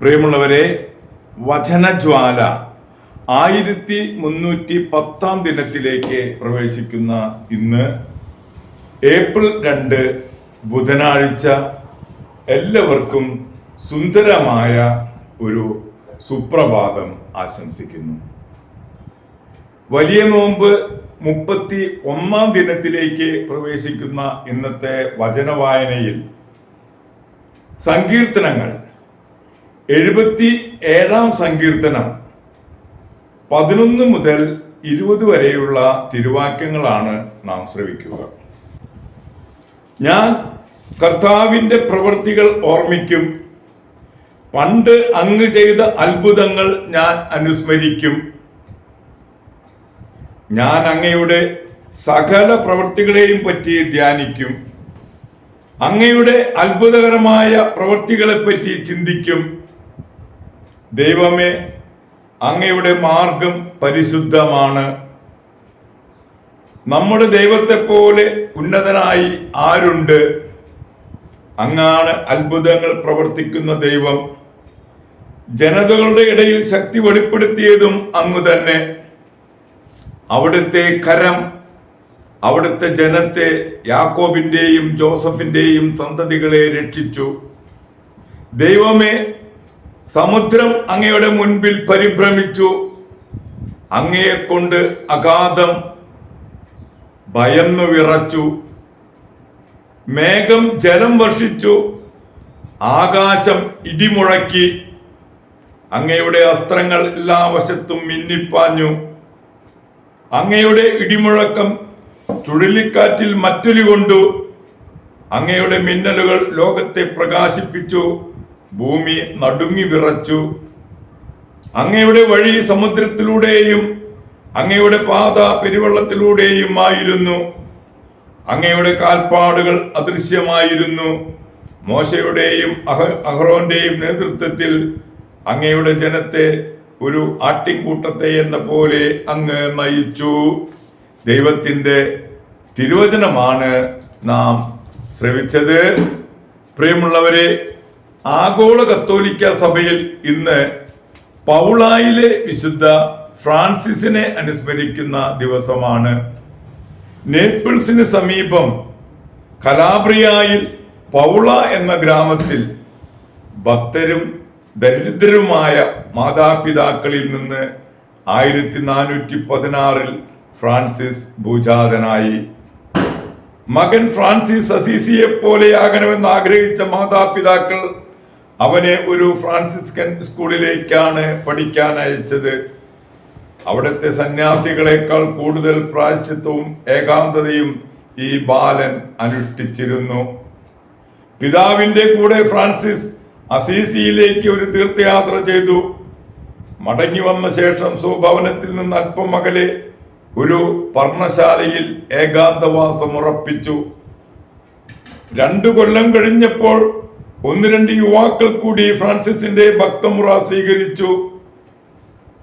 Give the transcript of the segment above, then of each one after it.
പ്രിയമുള്ളവരെ വചനജ്വാല ആയിരത്തി മുന്നൂറ്റി പത്താം ദിനത്തിലേക്ക് പ്രവേശിക്കുന്ന ഇന്ന് ഏപ്രിൽ രണ്ട് ബുധനാഴ്ച എല്ലാവർക്കും സുന്ദരമായ ഒരു സുപ്രഭാതം ആശംസിക്കുന്നു. വലിയ നോമ്പ് മുപ്പത്തി ഒന്നാം ദിനത്തിലേക്ക് പ്രവേശിക്കുന്ന ഇന്നത്തെ വചനവായനയിൽ സങ്കീർത്തനങ്ങൾ എഴുപത്തി ഏഴാം സങ്കീർത്തനം. പതിനൊന്ന് മുതൽ ഇരുപത് വരെയുള്ള തിരുവാക്യങ്ങളാണ് നാം ശ്രവിക്കുക. ഞാൻ കർത്താവിന്റെ പ്രവൃത്തികൾ ഓർമ്മിക്കും. പണ്ട് അങ്ങ് ചെയ്ത അത്ഭുതങ്ങൾ ഞാൻ അനുസ്മരിക്കും. ഞാൻ അങ്ങയുടെ സകല പ്രവൃത്തികളെയും പറ്റി ധ്യാനിക്കും. അങ്ങയുടെ അത്ഭുതകരമായ പ്രവൃത്തികളെപ്പറ്റി ചിന്തിക്കും. ദൈവമേ അങ്ങയുടെ മാർഗം പരിശുദ്ധമാണ്. നമ്മുടെ ദൈവത്തെ പോലെ ഉന്നതനായി ആരുണ്ട്? അങ്ങാണ് അത്ഭുതങ്ങൾ പ്രവർത്തിക്കുന്ന ദൈവം. ജനതകളുടെ ഇടയിൽ ശക്തി വെളിപ്പെടുത്തിയതും അങ്ങ് തന്നെ. അവിടുത്തെ കരം അവിടുത്തെ ജനത്തെ യാക്കോബിന്റെയും ജോസഫിന്റെയും സന്തതികളെ രക്ഷിച്ചു. ദൈവമേ സമുദ്രം അങ്ങയുടെ മുൻപിൽ പരിഭ്രമിച്ചു. അങ്ങയെ കൊണ്ട് അഗാധം ഭയന്നു വിറച്ചു. മേഘം ജലം വർഷിച്ചു. ആകാശം ഇടിമുഴക്കി. അങ്ങയുടെ അസ്ത്രങ്ങൾ എല്ലാ വശത്തും മിന്നിപ്പാഞ്ഞു. അങ്ങയുടെ ഇടിമുഴക്കം ചുഴലിക്കാറ്റിൽ മറ്റൊലി കൊണ്ടു. അങ്ങയുടെ മിന്നലുകൾ ലോകത്തെ പ്രകാശിപ്പിച്ചു. ഭൂമി നടുങ്ങി വിറച്ചു. അങ്ങയുടെ വഴി സമുദ്രത്തിലൂടെയും അങ്ങയുടെ പാത പെരുവെള്ളത്തിലൂടെയും ആയിരുന്നു അങ്ങയുടെ കാൽപ്പാടുകൾ അദൃശ്യമായിരുന്നു. മോശയുടെയും അഹ അഹ്റോന്റെയും നേതൃത്വത്തിൽ അങ്ങയുടെ ജനത്തെ ഒരു ആട്ടിൻകൂട്ടത്തെ എന്ന പോലെ അങ്ങ് നയിച്ചു. ദൈവത്തിന്റെ തിരുവചനമാണ് നാം ശ്രവിച്ചത്. പ്രിയമുള്ളവരെ ആഗോള കത്തോലിക്ക സഭയിൽ ഇന്ന് പൗളായിലെ വിശുദ്ധ ഫ്രാൻസിസിനെ അനുസ്മരിക്കുന്ന ദിവസമാണ്. നേപ്പിൾസിന് സമീപം കലാബ്രിയായിൽ പൗള എന്ന ഗ്രാമത്തിൽ ഭക്തരും ദരിദ്രരുമായ മാതാപിതാക്കളിൽ നിന്ന് ആയിരത്തി നാനൂറ്റി പതിനാറിൽ ഫ്രാൻസിസ് ഭൂജാതനായി. മകൻ ഫ്രാൻസിസ് അസീസിയെ പോലെയാകണമെന്ന് ആഗ്രഹിച്ച മാതാപിതാക്കൾ അവനെ ഒരു ഫ്രാൻസിസ്കൻ സ്കൂളിലേക്കാണ് പഠിക്കാൻ അയച്ചത്. അവിടുത്തെ സന്യാസികളെക്കാൾ കൂടുതൽ പ്രായശ്ചിത്വവും ഏകാന്തതയും ഈ ബാലൻ അനുഷ്ഠിച്ചിരുന്നു. പിതാവിന്റെ കൂടെ ഫ്രാൻസിസ് അസീസിയിലേക്ക് ഒരു തീർത്ഥയാത്ര ചെയ്തു. മടങ്ങി വന്ന ശേഷം സ്വഭവനത്തിൽ നിന്ന് അല്പം അകലെ ഒരു പർണശാലയിൽ ഏകാന്തവാസം ഉറപ്പിച്ചു രണ്ടു കൊല്ലം കഴിഞ്ഞപ്പോൾ ഒന്ന് രണ്ട് യുവാക്കൾ കൂടി ഫ്രാൻസിസിന്റെ ഭക്തമുറ സ്വീകരിച്ചു.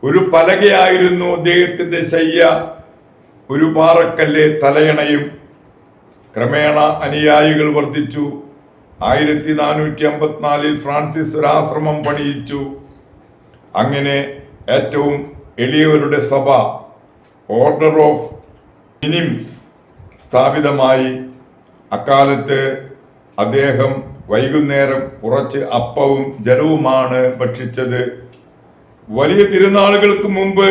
ഒരു പലകയായിരുന്നു അദ്ദേഹത്തിന്റെ ശയ്യ. ഒരു പാറക്കല്ല് തലയണയും ക്രമേണ അനുയായികൾ വർദ്ധിച്ചു. ആയിരത്തി നാനൂറ്റി അമ്പത്തിനാലിൽ ഫ്രാൻസിസ് ഒരാശ്രമം പണിയിച്ചു. അങ്ങനെ ഏറ്റവും എളിയവരുടെ സഭ ഓർഡർ ഓഫ് മിനിംസ് സ്ഥാപിതമായി. അക്കാലത്ത് അദ്ദേഹം വൈകുന്നേരം കുറച്ച് അപ്പവും ജലവുമാണ് ഭക്ഷിച്ചത്. വലിയ തിരുനാളുകൾക്ക് മുമ്പ്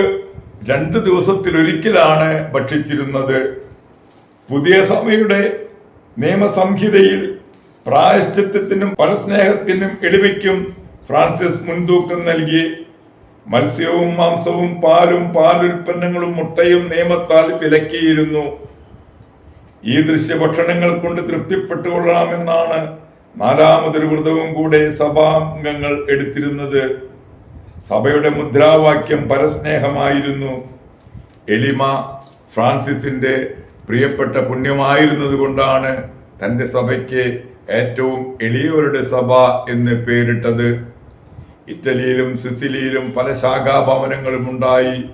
രണ്ട് ദിവസത്തിലൊരിക്കലാണ് ഭക്ഷിച്ചിരുന്നത്. പുതിയ സഭയുടെ നിയമസംഹിതയിൽ പ്രായശ്ചിത്വത്തിനും പരസ്നേഹത്തിനും എളിമയ്ക്കും ഫ്രാൻസിസ് മുൻതൂക്കം നൽകി. മത്സ്യവും മാംസവും പാലും പാലുൽപ്പന്നങ്ങളും മുട്ടയും നിയമത്താൽ വിലക്കിയിരുന്നു. ഈ ദൃശ്യഭക്ഷണങ്ങൾ കൊണ്ട് തൃപ്തിപ്പെട്ടുകൊള്ളാമെന്നാണ് നാലാമതൊരു വ്രതവും കൂടെ സഭാംഗങ്ങൾ എടുത്തിരുന്നത് സഭയുടെ മുദ്രാവാക്യം പരസ്നേഹമായിരുന്നു. എലിമ ഫ്രാൻസിസിന്റെ പ്രിയപ്പെട്ട പുണ്യമായിരുന്നത് കൊണ്ടാണ് തന്റെ സഭയ്ക്ക് ഏറ്റവും എളിയവരുടെ സഭ എന്ന് പേരിട്ടത്. ഇറ്റലിയിലും സിസിലിയിലും പല ശാഖാഭവനങ്ങളും ഉണ്ടായി.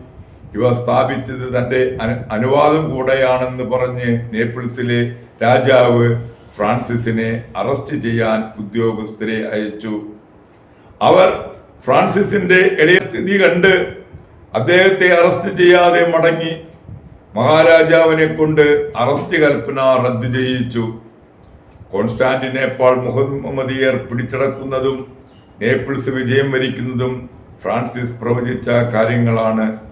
ഇവ സ്ഥാപിച്ചത് അനു- അനുവാദം കൂടെയാണെന്ന് പറഞ്ഞ് നേപ്പിൾസിലെ രാജാവ് ഫ്രാൻസിസിനെ അറസ്റ്റ് ചെയ്യാൻ ഉദ്യോഗസ്ഥരെ അയച്ചു. അവർ ഫ്രാൻസിസിന്റെ എളിയ സ്ഥിതി കണ്ട് അദ്ദേഹത്തെ അറസ്റ്റ് ചെയ്യാതെ മടങ്ങി. മഹാരാജാവിനെ കൊണ്ട് അറസ്റ്റ് കൽപ്പന റദ്ദ് ചെയ്യിച്ചു. കോൺസ്റ്റാന്റിനേപ്പാൾ മുഹമ്മദിയർ പിടിച്ചടക്കുന്നതും നേപ്പിൾസ് വിജയം വരിക്കുന്നതും ഫ്രാൻസിസ് പ്രവചിച്ച കാര്യങ്ങളാണ്.